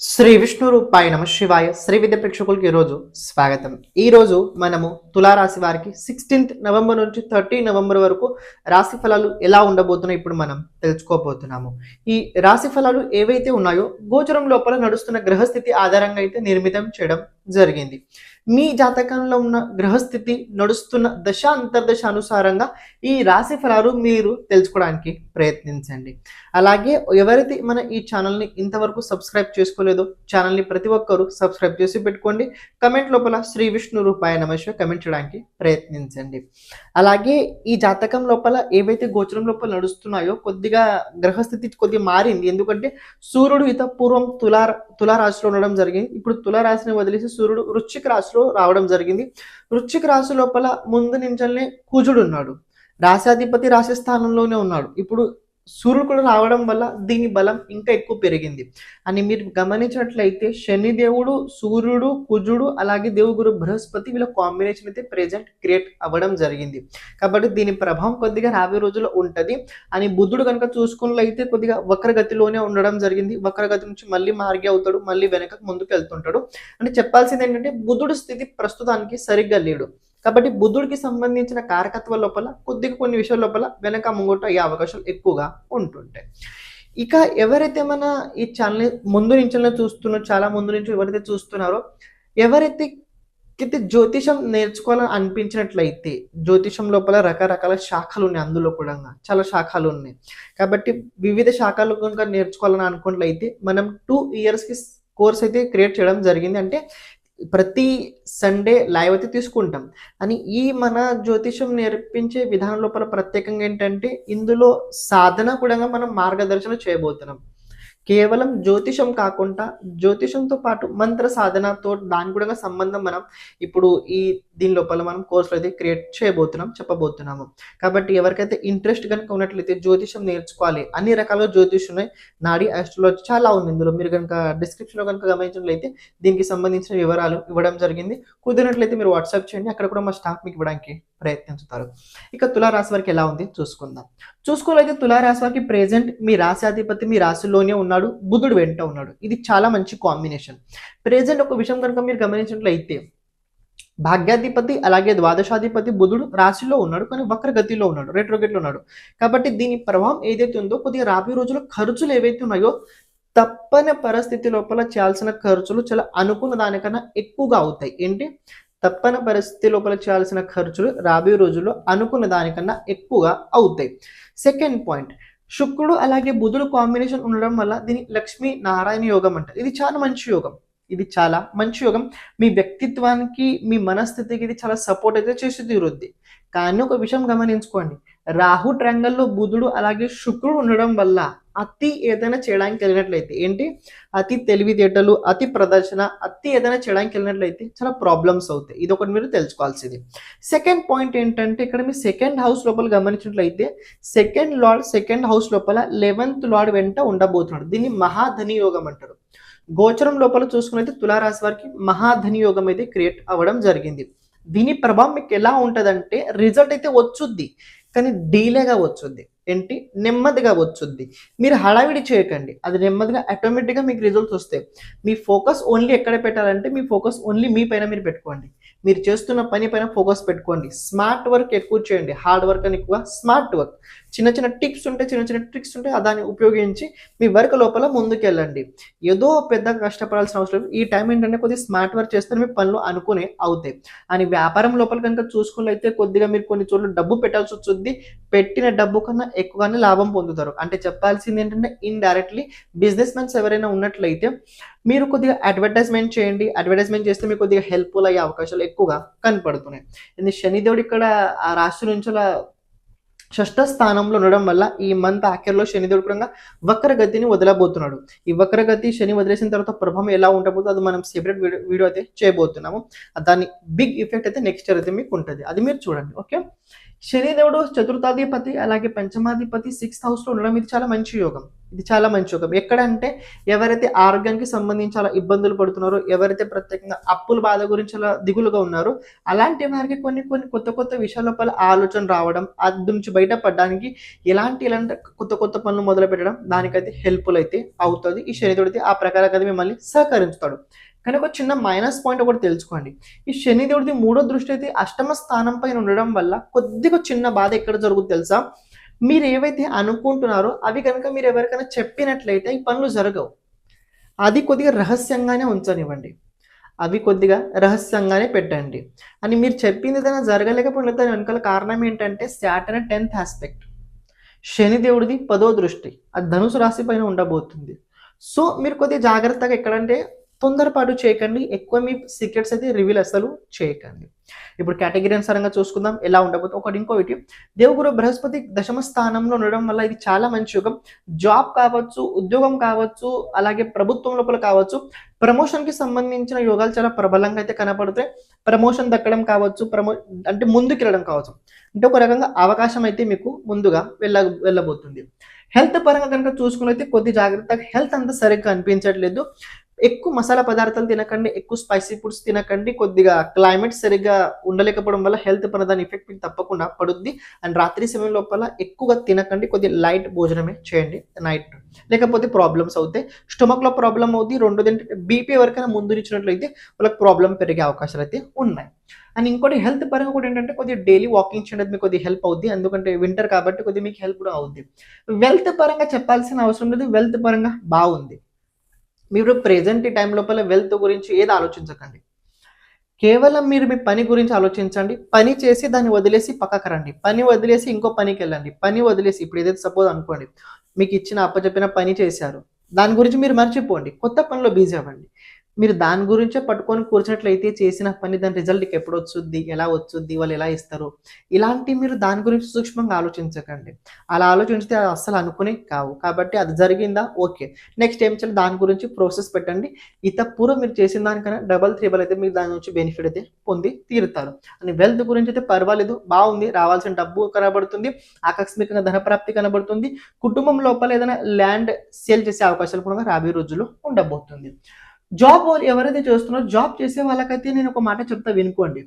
శ్రీ విష్ణు రూపాయ నమ శివాయ శ్రీ విద్య ప్రేక్షకులకి ఈరోజు స్వాగతం. ఈ రోజు మనము తులారాశి వారికి సిక్స్టీన్త్ నవంబర్ నుంచి థర్టీ నవంబర్ వరకు రాశి ఫలాలు ఎలా ఉండబోతున్నాయి ఇప్పుడు మనం తెలుసుకోబోతున్నాము. ఈ రాశి ఫలాలు ఏవైతే ఉన్నాయో గోచరం లోపల నడుస్తున్న గ్రహస్థితి ఆధారంగా అయితే నిర్మితం చేయడం జరిగింది. మీ జాతకంలో ఉన్న గ్రహస్థితి నడుస్తున్న దశ అంతర్దశ అనుసారంగా ఈ రాశి ఫలాలు మీరు తెలుసుకోవడానికి ప్రయత్నించండి. అలాగే ఎవరైతే మన ఈ ఛానల్ని ఇంతవరకు సబ్స్క్రైబ్ చేసుకోలేదో ఛానల్ని ప్రతి ఒక్కరూ సబ్స్క్రైబ్ చేసి పెట్టుకోండి. కమెంట్ లోపల శ్రీ విష్ణు రూపాయ నమస్వ కమెంట్ చేయడానికి ప్రయత్నించండి. అలాగే ఈ జాతకం లోపల ఏవైతే గోచరం లోపల నడుస్తున్నాయో కొద్దిగా గ్రహస్థితి కొద్దిగా మారింది. ఎందుకంటే సూర్యుడు ఇత పూర్వం తులా తులారాశిలో ఉండడం జరిగింది. ఇప్పుడు తులారాశిని వదిలేసి సూర్యుడు వృశ్చిక రాశిలో రావడం జరిగింది. వృశ్చిక రాశి లోపల ముందు నించల్నే కుజుడు ఉన్నాడు. రాశాధిపతి రాశి స్థానంలోనే ఉన్నాడు. ఇప్పుడు సూర్యుడు కూడా రావడం వల్ల దీని బలం ఇంకా ఎక్కువ పెరిగింది. అని మీరు గమనించినట్లయితే శనిదేవుడు సూర్యుడు కుజుడు అలాగే దేవుగురు బృహస్పతి వీళ్ళ కాంబినేషన్ అయితే ప్రెజెంట్ క్రియేట్ అవ్వడం జరిగింది. కాబట్టి దీని ప్రభావం కొద్దిగా రాబోయే రోజుల్లో ఉంటుంది. అని బుద్ధుడు కనుక చూసుకున్నట్లయితే కొద్దిగా వక్రగతిలోనే ఉండడం జరిగింది. వక్రగతి నుంచి మళ్ళీ మార్గి అవుతాడు మళ్ళీ వెనక ముందుకు వెళ్తుంటాడు. అంటే చెప్పాల్సింది ఏంటంటే బుద్ధుడు స్థితి ప్రస్తుతానికి సరిగ్గా లేడు. కాబట్టి బుద్ధుడికి సంబంధించిన కారకత్వ లోపల కొద్దిగా కొన్ని విషయాల లోపల వెనక ముంగట అయ్యే అవకాశాలు ఎక్కువగా ఉంటుంటాయి. ఇక ఎవరైతే మన ఈ ఛానల్ ముందు నుంచి చూస్తున్నారో చాలా ముందు నుంచి ఎవరైతే చూస్తున్నారో ఎవరైతే అయితే జ్యోతిషం నేర్చుకోవాలని అనిపించినట్లయితే జ్యోతిషం లోపల రకరకాల శాఖలు ఉన్నాయి అందులో కూడా చాలా శాఖలు ఉన్నాయి. కాబట్టి వివిధ శాఖలు కనుక నేర్చుకోవాలని అనుకున్నట్లయితే మనం టూ ఇయర్స్కి కోర్స్ అయితే క్రియేట్ చేయడం జరిగింది. అంటే ప్రతి సండే లైవ్ అయితే తీసుకుంటాం. అని ఈ మన జ్యోతిషం నేర్పించే విధానం లోపల ప్రత్యేకంగా ఏంటంటే ఇందులో సాధన కూడా మనం మార్గదర్శనం చేయబోతున్నాం. కేవలం జ్యోతిషం కాకుండా జ్యోతిషంతో పాటు మంత్ర సాధనతో దాని కూడా సంబంధం మనం ఇప్పుడు ఈ దీని లోపల మనం కోర్సులు అయితే క్రియేట్ చేయబోతున్నాం చెప్పబోతున్నాము. కాబట్టి ఎవరికైతే ఇంట్రెస్ట్ కనుక ఉన్నట్లయితే జ్యోతిషం నేర్చుకోవాలి అన్ని రకాల జ్యోతిషం ఉన్నాయి. నాడి ఆస్ట్రాలజీ చాలా ఉంది ఇందులో. మీరు కనుక డిస్క్రిప్షన్లో కనుక గమనించినట్లయితే దీనికి సంబంధించిన వివరాలు ఇవ్వడం జరిగింది. కుదిరినట్లయితే మీరు వాట్సాప్ చేయండి. అక్కడ కూడా మా స్టాఫ్ మీకు ఇవ్వడానికి ప్రయత్నించుతారు. ఇక తులారాశి వారికి ఎలా ఉంది? చూసుకుందాం. చూసుకోవాలైతే తులారాశి వారికి ప్రెజెంట్ మీ రాశాధిపతి మీ రాశిలోనే ఉన్నాడు. బుధుడు వెంట ఉన్నాడు. ఇది చాలా మంచి కాంబినేషన్ ప్రెజెంట్ ఒక విషయం కనుక మీరు గమనించినట్లయితే భాగ్యాధిపతి అలాగే ద్వాదశాధిపతి బుధుడు రాశిలో ఉన్నాడు. కానీ వక్రగతిలో ఉన్నాడు. రెట్రోగేట్లో ఉన్నాడు. కాబట్టి దీని ప్రభావం ఏదైతే ఉందో కొద్దిగా రాబోయే రోజుల్లో ఖర్చులు ఏవైతే ఉన్నాయో తప్పని పరిస్థితి లోపల చేయాల్సిన ఖర్చులు చాలా అనుకున్న దానికన్నా ఎక్కువగా అవుతాయి. ఏంటి? తప్పని పరిస్థితి లోపల చేయాల్సిన ఖర్చులు రాబోయే రోజుల్లో అనుకున్న దానికన్నా ఎక్కువగా అవుతాయి. సెకండ్ పాయింట్ శుక్రుడు అలాగే బుధుడు కాంబినేషన్ ఉండడం వల్ల దీని లక్ష్మీ నారాయణ యోగం అంటారు. ఇది చాలా మంచి యోగం. ఇది చాలా మంచి యోగం. మీ వ్యక్తిత్వానికి మీ మనస్థితికి ఇది చాలా సపోర్ట్ అయితే చేసి తీరుద్ది. కానీ ఒక విషయం గమనించుకోండి. రాహు ట్రంగల్లో బుధుడు అలాగే శుక్రుడు ఉండడం వల్ల అతి ఏదైనా చేయడానికి వెళ్ళినట్లయితే ఏంటి? అతి తెలివితేటలు అతి ప్రదర్శన అతి ఏదైనా చేయడానికి వెళ్ళినట్లయితే చాలా ప్రాబ్లమ్స్ అవుతాయి. ఇది ఒకటి మీరు తెలుసుకోవాల్సింది. సెకండ్ పాయింట్ ఏంటంటే ఇక్కడ మీ సెకండ్ హౌస్ లోపల గమనించినట్లయితే సెకండ్ లార్డ్ సెకండ్ హౌస్ లోపల లెవెన్త్ లార్డ్ వెంట ఉండబోతున్నాడు. దీన్ని మహాధని యోగం అంటారు. గోచరం లోపల చూసుకున్నైతే తులారాశి వారికి మహాధని యోగం అయితే క్రియేట్ అవ్వడం జరిగింది. దీని ప్రభావం మీకు ఎలా ఉంటుందంటే రిజల్ట్ అయితే వచ్చుద్ది కానీ డీలేగా వచ్చుద్ది. ఏంటి? నెమ్మదిగా వచ్చుద్ది. మీరు హడావిడి చేయకండి. అది నెమ్మదిగా ఆటోమేటిక్గా మీకు రిజల్ట్స్ వస్తాయి. మీ ఫోకస్ ఓన్లీ ఎక్కడ పెట్టాలంటే మీ ఫోకస్ ఓన్లీ మీ పైన మీరు పెట్టుకోండి. మీరు చేస్తున్న పని పైన ఫోకస్ పెట్టుకోండి. స్మార్ట్ వర్క్ ఎక్కువ చేయండి. హార్డ్ వర్క్ అని ఎక్కువ. స్మార్ట్ వర్క్ చిన్న చిన్న టిప్స్ ఉంటే చిన్న చిన్న ట్రిక్స్ ఉంటే దాన్ని ఉపయోగించి మీ వర్క్ లోపల ముందుకెళ్ళండి. ఏదో పెద్దగా కష్టపడాల్సిన అవసరం ఈ టైం ఏంటంటే కొద్దిగా స్మార్ట్ వర్క్ చేస్తే మీ పనులు అనుకునే అవుతాయి. అని వ్యాపారం లోపల కనుక చూసుకున్నట్లయితే కొద్దిగా మీరు కొన్ని చోట్ల డబ్బు పెట్టాల్సి వస్తుంది. పెట్టిన డబ్బు కన్నా ఎక్కువగానే లాభం పొందుతారు. అంటే చెప్పాల్సింది ఏంటంటే ఇండైరెక్ట్లీ బిజినెస్ మెన్స్ ఎవరైనా ఉన్నట్లయితే మీరు కొద్దిగా అడ్వర్టైజ్మెంట్ చేయండి. అడ్వర్టైజ్మెంట్ చేస్తే మీకు కొద్దిగా హెల్ప్ఫుల్ అయ్యే అవకాశాలు ఎక్కువగా కనపడుతున్నాయి. ఎందుకంటే శనిదేవుడు ఇక్కడ ఆ రాశి నుంచి అలా షష్ఠ స్థానంలో ఉండడం వల్ల ఈ మంత్ ఆఖరిలో శనిదేవుడు కూడా వక్రగతిని వదలబోతున్నాడు. ఈ వక్రగతి శని వదిలేసిన తర్వాత ప్రభావం ఎలా ఉండబోతుందో అది మనం సెపరేట్ వీడియో వీడియో అయితే చేయబోతున్నాము. దాని బిగ్ ఎఫెక్ట్ అయితే నెక్స్ట్ ఇయర్ అయితే మీకు ఉంటుంది. అది మీరు చూడండి ఓకే శనిదేవుడు చతుర్థాధిపతి అలాగే పంచమాధిపతి సిక్స్త్ హౌస్లో ఉండడం ఇది చాలా మంచి యోగం. ఇది చాలా మంచి యోగం. ఎక్కడంటే ఎవరైతే ఆరోగ్యానికి సంబంధించి చాలా ఇబ్బందులు పడుతున్నారో ఎవరైతే ప్రత్యేకంగా అప్పుల బాధ గురించి అలా దిగులుగా ఉన్నారో అలాంటి వారికి కొన్ని కొన్ని కొత్త కొత్త విషయాల లోపల ఆలోచన రావడం అది నుంచి బయటపడడానికి ఎలాంటి ఇలాంటి కొత్త కొత్త పనులు మొదలు పెట్టడం దానికైతే హెల్ప్ఫుల్ అయితే అవుతుంది. ఈ శనిదేవుడితే ఆ ప్రకారం మిమ్మల్ని సహకరించుతాడు కానీ ఒక చిన్న మైనస్ పాయింట్ ఒకటి తెలుసుకోండి. ఈ శనిదేవుడిది మూడో దృష్టి అయితే అష్టమ స్థానం పైన ఉండడం వల్ల కొద్దిగా చిన్న బాధ ఎక్కడ జరుగుతుంది తెలుసా? మీరు ఏవైతే అనుకుంటున్నారో అవి కనుక మీరు ఎవరికైనా చెప్పినట్లయితే ఈ పనులు జరగవు. అది కొద్దిగా రహస్యంగానే ఉంచనివ్వండి. అవి కొద్దిగా రహస్యంగానే పెట్టండి. అని మీరు చెప్పింది ఏదైనా జరగలేకపోయిన దాని వెనకాల కారణం ఏంటంటే సాటర్న్ టెన్త్ ఆస్పెక్ట్ శనిదేవుడిది పదో దృష్టి. అది ధనుసు రాశి పైన ఉండబోతుంది. సో మీరు కొద్దిగా జాగ్రత్తగా ఎక్కడంటే తొందరపాటు చేయకండి. ఎక్కువ మీ సీక్రెట్స్ అయితే రివీల్ అసలు చేయకండి. ఇప్పుడు కేటగిరీ అనుసారంగా చూసుకుందాం. ఎలా ఉండబోతుంది ఒకటి ఇంకోటి దేవగురు బృహస్పతి దశమ స్థానంలో ఉండడం వల్ల ఇది చాలా మంచి యుగం. జాబ్ కావచ్చు ఉద్యోగం కావచ్చు అలాగే ప్రభుత్వం లోపల కావచ్చు ప్రమోషన్కి సంబంధించిన యోగాలు చాలా ప్రబలంగా అయితే కనపడతాయి. ప్రమోషన్ దక్కడం కావచ్చు ప్రమో అంటే ముందుకు వెళ్ళడం కావచ్చు. అంటే ఒక రకంగా అవకాశం అయితే మీకు ముందుగా వెళ్ళ వెళ్ళబోతుంది. హెల్త్ పరంగా కనుక చూసుకున్నైతే కొద్ది జాగ్రత్తగా హెల్త్ అంతా సరిగ్గా అనిపించట్లేదు. ఎక్కువ మసాలా పదార్థాలు తినకండి ఎక్కువ స్పైసీ ఫుడ్స్ తినకండి కొద్దిగా క్లైమేట్ సరిగ్గా ఉండలేకపోవడం వల్ల హెల్త్ పైన దాని ఎఫెక్ట్ మీకు తప్పకుండా పడుద్ది. అండ్ రాత్రి సమయం లోపల ఎక్కువగా తినకండి కొద్దిగా లైట్ భోజనమే చేయండి నైట్ లేకపోతే ప్రాబ్లమ్స్ అవుతాయి. స్టొమక్లో ప్రాబ్లం అవుతుంది రెండోది ఏంటంటే బీపీ ఎవరికైనా ముందు ఇచ్చినట్లయితే వాళ్ళకి ప్రాబ్లం పెరిగే అవకాశాలు అయితే ఉన్నాయి. అండ్ ఇంకోటి హెల్త్ పరంగా కూడా ఏంటంటే కొద్దిగా డైలీ వాకింగ్ చేయడం మీకు కొద్దిగా హెల్ప్ అవుద్ది. ఎందుకంటే వింటర్ కాబట్టి కొద్దిగా మీకు హెల్ప్ కూడా అవుద్ది. వెల్త్ పరంగా చెప్పాల్సిన అవసరం లేదు వెల్త్ పరంగా బాగుంది. మీరు ప్రెజెంట్ ఈ టైం లోపల వెల్త్ గురించి ఏది ఆలోచించకండి. కేవలం మీరు మీ పని గురించి ఆలోచించండి. పని చేసి దాన్ని వదిలేసి పక్కకు రండి. పని వదిలేసి ఇంకో పనికి వెళ్ళండి. పని వదిలేసి ఇప్పుడు ఏదైతే సపోజ్ అనుకోండి మీకు ఇచ్చిన అప్పచెప్పిన పని చేశారు. దాని గురించి మీరు మర్చిపోండి. కొత్త పనిలో బిజీ అవ్వండి. మీరు దాని గురించే పట్టుకొని కూర్చున్నట్లయితే చేసిన పని దాని రిజల్ట్కి ఎప్పుడు వచ్చుద్ది ఎలా వచ్చుద్ది వాళ్ళు ఎలా ఇస్తారు? ఇలాంటి మీరు దాని గురించి సూక్ష్మంగా ఆలోచించకండి. అలా ఆలోచించితే అది అస్సలు అనుకునే కావు. కాబట్టి అది జరిగిందా? ఓకే. నెక్స్ట్ ఏం చేయాలి? దాని గురించి ప్రాసెస్ పెట్టండి. ఇత పూర్వం మీరు చేసిన దానికన్నా డబల్ త్రిబల్ అయితే మీరు దాని నుంచి బెనిఫిట్ అయితే పొంది తీరుతారు. అని వెల్త్ గురించి అయితే పర్వాలేదు. బాగుంది. రావాల్సిన డబ్బు కనబడుతుంది. ఆకస్మికంగా ధనప్రాప్తి కనబడుతుంది. కుటుంబం లోపల ఏదైనా ల్యాండ్ సేల్ చేసే అవకాశాలు కూడా రాబోయే రోజుల్లో ఉండబోతుంది. జాబ్ వాళ్ళు ఎవరైతే చేస్తున్నారో జాబ్ చేసే వాళ్ళకైతే నేను ఒక మాట చెప్తా వినుకోండి.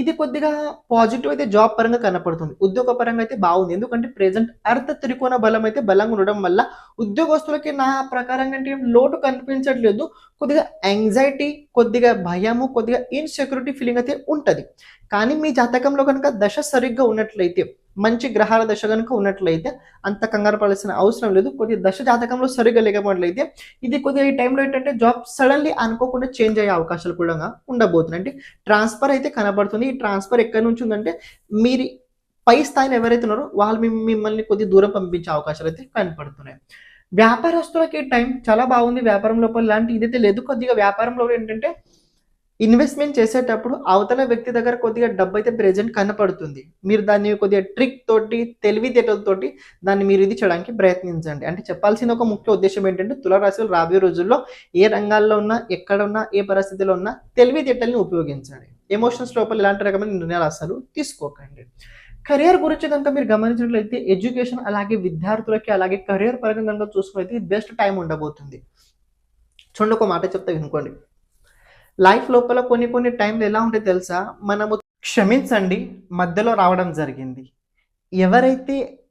ఇది కొద్దిగా పాజిటివ్ అయితే జాబ్ పరంగా కనపడుతుంది. ఉద్యోగ పరంగా అయితే బాగుంది. ఎందుకంటే ప్రెజెంట్ అర్ధ త్రికోణ బలం అయితే బలంగా ఉండడం వల్ల ఉద్యోగస్తులకి నా ప్రకారంగా అంటే లోటు కనిపించట్లేదు. కొద్దిగా యాంగ్జైటీ కొద్దిగా భయము కొద్దిగా ఇన్సెక్యూరిటీ ఫీలింగ్ అయితే ఉంటుంది. కానీ మీ జాతకంలో కనుక దశ సరిగ్గా ఉన్నట్లయితే మంచి గ్రహాల దశ కనుక ఉన్నట్లయితే అంత కంగారు పడాల్సిన అవసరం లేదు. కొద్ది దశ జాతకంలో సరిగ్గా లేకపోయినట్లయితే ఇది కొద్దిగా ఈ టైంలో ఏంటంటే జాబ్ సడన్లీ అనుకోకుండా చేంజ్ అయ్యే అవకాశాలు కూడా ఉండబోతున్నాయి అంటే ట్రాన్స్ఫర్ అయితే కనబడుతుంది. ఈ ట్రాన్స్ఫర్ ఎక్కడి నుంచి ఉందంటే మీరు పై స్థాయిలో ఎవరైతే ఉన్నారో వాళ్ళు మిమ్మల్ని కొద్ది దూరం పంపించే అవకాశాలు అయితే కనపడుతున్నాయి. వ్యాపారస్తులకి టైం చాలా బాగుంది. వ్యాపారం లోపల లాంటి ఇదైతే లేదు. కొద్దిగా వ్యాపారంలో ఏంటంటే ఇన్వెస్ట్మెంట్ చేసేటప్పుడు అవతల వ్యక్తి దగ్గర కొద్దిగా డబ్బు అయితే ప్రెజెంట్ కనపడుతుంది. మీరు దాన్ని కొద్దిగా ట్రిక్ తోటి తెలివితేటలతోటి దాన్ని మీరు ఇది చేయడానికి ప్రయత్నించండి. అంటే చెప్పాల్సిన ఒక ముఖ్య ఉద్దేశం ఏంటంటే తులరాశులు రాబోయే రోజుల్లో ఏ రంగాల్లో ఉన్నా ఎక్కడ ఉన్నా ఏ పరిస్థితిలో ఉన్నా తెలివితేటల్ని ఉపయోగించండి ఎమోషన్స్ లోపల ఇలాంటి రకమైన నిర్ణయాలు అసలు తీసుకోకండి. కెరియర్ గురించి కనుక మీరు గమనించినట్లయితే ఎడ్యుకేషన్ అలాగే విద్యార్థులకి అలాగే కెరియర్ పరంగా కనుక చూసుకున్నైతే బెస్ట్ టైం ఉండబోతుంది. చూడండి ఒక మాట చెప్తా వినుకోండి. లైఫ్ లోపల కొన్ని కొన్ని టైంలు ఎలా ఉంటే తెలుసా? మనము క్షమించండి మధ్యలో రావడం జరిగింది. ఎవరైతే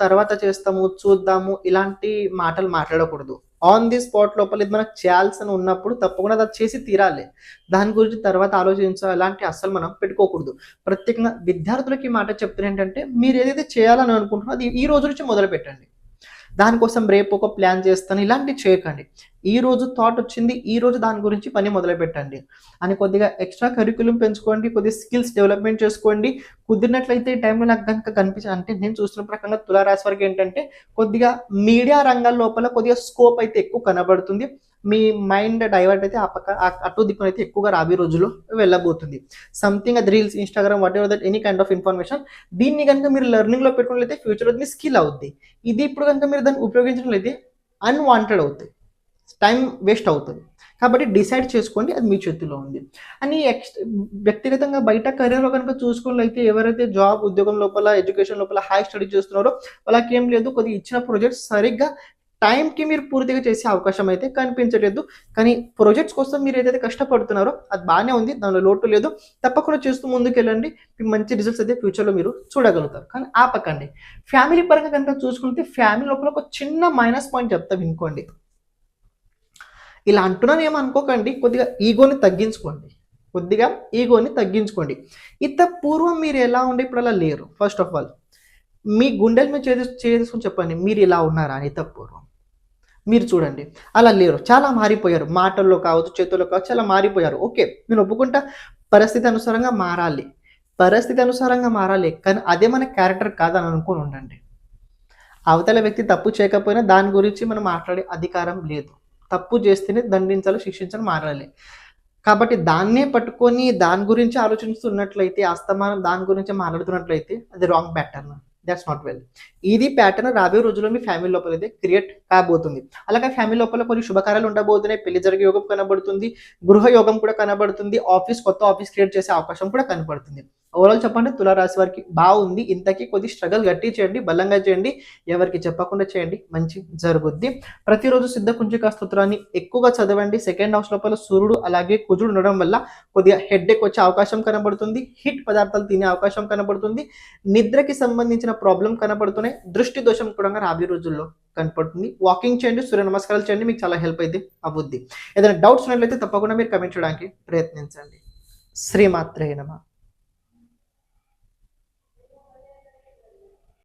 తర్వాత చేస్తాము చూద్దాము ఇలాంటి మాటలు మాట్లాడకూడదు. ఆన్ ది స్పాట్ లోపల ఇది మనకు చేయాల్సిన ఉన్నప్పుడు తప్పకుండా అది చేసి తీరాలి. దాని గురించి తర్వాత ఆలోచించాలి. అలాంటి అస్సలు మనం పెట్టుకోకూడదు. ప్రత్యేకంగా విద్యార్థులకి మాట చెప్తున్నా ఏంటంటే మీరు ఏదైతే చేయాలని అనుకుంటున్నారో అది ఈ రోజు నుంచి మొదలు పెట్టండి దానికోసం రేపు ఒక ప్లాన్ చేస్తాను. ఇలాంటివి చేయకండి. ఈ రోజు థాట్ వచ్చింది ఈ రోజు దాని గురించి పని మొదలు పెట్టండి అని కొద్దిగా ఎక్స్ట్రా కరికులం పెంచుకోండి కొద్దిగా స్కిల్స్ డెవలప్మెంట్ చేసుకోండి. కుదిరినట్లయితే ఈ టైంలో నాకు కనుక కనిపించింది అంటే నేను చూసిన ప్రకారంగా తులారాశి వరకు ఏంటంటే కొద్దిగా మీడియా రంగాల లోపల కొద్దిగా స్కోప్ అయితే ఎక్కువ కనబడుతుంది. మీ మైండ్ డైవర్ట్ అయితే ఆ పక్క అటు దిక్కున అయితే ఎక్కువగా రాబోయే రోజుల్లో వెళ్ళబోతుంది. సంథింగ్ అది reels Instagram whatever that any kind of information దీన్ని కనుక మీరు లెర్నింగ్లో పెట్టుకున్నట్లయితే ఫ్యూచర్ మీ స్కిల్ అవుద్ది. ఇది ఇప్పుడు కనుక మీరు దాన్ని ఉపయోగించినట్లయితే అన్వాంటెడ్ అవుతుంది టైం వేస్ట్ అవుతుంది. కాబట్టి డిసైడ్ చేసుకోండి అది మీ చేతిలో ఉంది. అని ఎక్స్ వ్యక్తిగతంగా బయట కెరీర్లో కనుక చూసుకున్నట్లయితే ఎవరైతే జాబ్ ఉద్యోగం లోపల ఎడ్యుకేషన్ లోపల హై స్టడీ చేస్తున్నారో వాళ్ళకి ఏం లేదు కొద్దిగా ఇచ్చిన ప్రాజెక్ట్స్ సరిగ్గా టైంకి మీరు పూర్తిగా చేసే అవకాశం అయితే కనిపించలేదు. కానీ ప్రాజెక్ట్స్ కోసం మీరు ఏదైతే కష్టపడుతున్నారో అది బాగానే ఉంది. దానిలో లోటు లేదు. తప్పకుండా చేస్తూ ముందుకు వెళ్ళండి మీకు మంచి రిజల్ట్స్ అయితే ఫ్యూచర్లో మీరు చూడగలుగుతారు. కానీ ఆపకండి. ఫ్యామిలీ పరంగా కనుక చూసుకుంటే ఫ్యామిలీ లోపల ఒక చిన్న మైనస్ పాయింట్ చెప్తా వినుకోండి. ఇలా అంటున్నాను ఏమనుకోకండి అనుకోకండి. కొద్దిగా ఈగోని తగ్గించుకోండి. కొద్దిగా ఈగోని తగ్గించుకోండి. ఇంత పూర్వం మీరు ఎలా ఉండే? ఇప్పుడు అలా లేరు. ఫస్ట్ ఆఫ్ ఆల్ మీ గుండెల మీద చేసి చేసుకుని చెప్పండి మీరు ఇలా ఉన్నారా అని ఇంత పూర్వం మీరు చూడండి అలా లేరు. చాలా మారిపోయారు. మాటల్లో కావచ్చు చేతుల్లో కావచ్చు చాలా మారిపోయారు. ఓకే నేను ఒప్పుకుంటా. పరిస్థితి అనుసారంగా మారాలి. పరిస్థితి అనుసారంగా మారాలి కానీ అదే మన క్యారెక్టర్ కాదని అనుకుని ఉండండి. అవతల వ్యక్తి తప్పు చేయకపోయినా దాని గురించి మనం మాట్లాడే అధికారం లేదు. తప్పు చేస్తేనే దండించాలి శిక్షించాలి మారాలి. కాబట్టి దాన్నే పట్టుకొని దాని గురించి ఆలోచిస్తున్నట్లయితే అస్తమానం దాని గురించి మాట్లాడుతున్నట్లయితే అది wrong pattern that's not well ఇది ప్యాటర్న్ రాబోయే రోజుల్లో మీ ఫ్యామిలీ లోపల అయితే క్రియేట్ కాబోతుంది. అలాగే ఫ్యామిలీ లోపల కొన్ని శుభకార్యాలు ఉండబోతున్నాయి. పెళ్ళి జరిగే యోగం కనబడుతుంది. గృహ యోగం కూడా కనబడుతుంది. ఆఫీస్ కొత్త ఆఫీస్ క్రియేట్ చేసే అవకాశం కూడా కనబడుతుంది. ఓవరాల్ చెప్పండి తులారాశి వారికి బాగుంది. ఇంతకీ కొద్ది స్ట్రగల్ గట్టి చేయండి బలంగా చేయండి ఎవరికి చెప్పకుండా చేయండి మంచి జరుగుద్ది. ప్రతిరోజు సిద్ధ కుంజికా స్తోత్రాన్ని ఎక్కువగా చదవండి. సెకండ్ హౌస్ లోపల సూర్యుడు అలాగే కుజుడు ఉండడం వల్ల కొద్దిగా హెడ్ఏక్ వచ్చే అవకాశం కనబడుతుంది. హిట్ పదార్థాలు తినే అవకాశం కనబడుతుంది. నిద్రకి సంబంధించిన ప్రాబ్లం కనబడుతున్నాయి. దృష్టి దోషం కూడా రాబోయే రోజుల్లో కనపడుతుంది. వాకింగ్ చేయండి సూర్య నమస్కారాలు చేయండి మీకు చాలా హెల్ప్ అయితే అవుద్ది. ఏదైనా డౌట్స్ ఉన్నట్లయితే తప్పకుండా మీరు కమెంట్ చేయడానికి ప్రయత్నించండి. శ్రీమాత్రే నమ.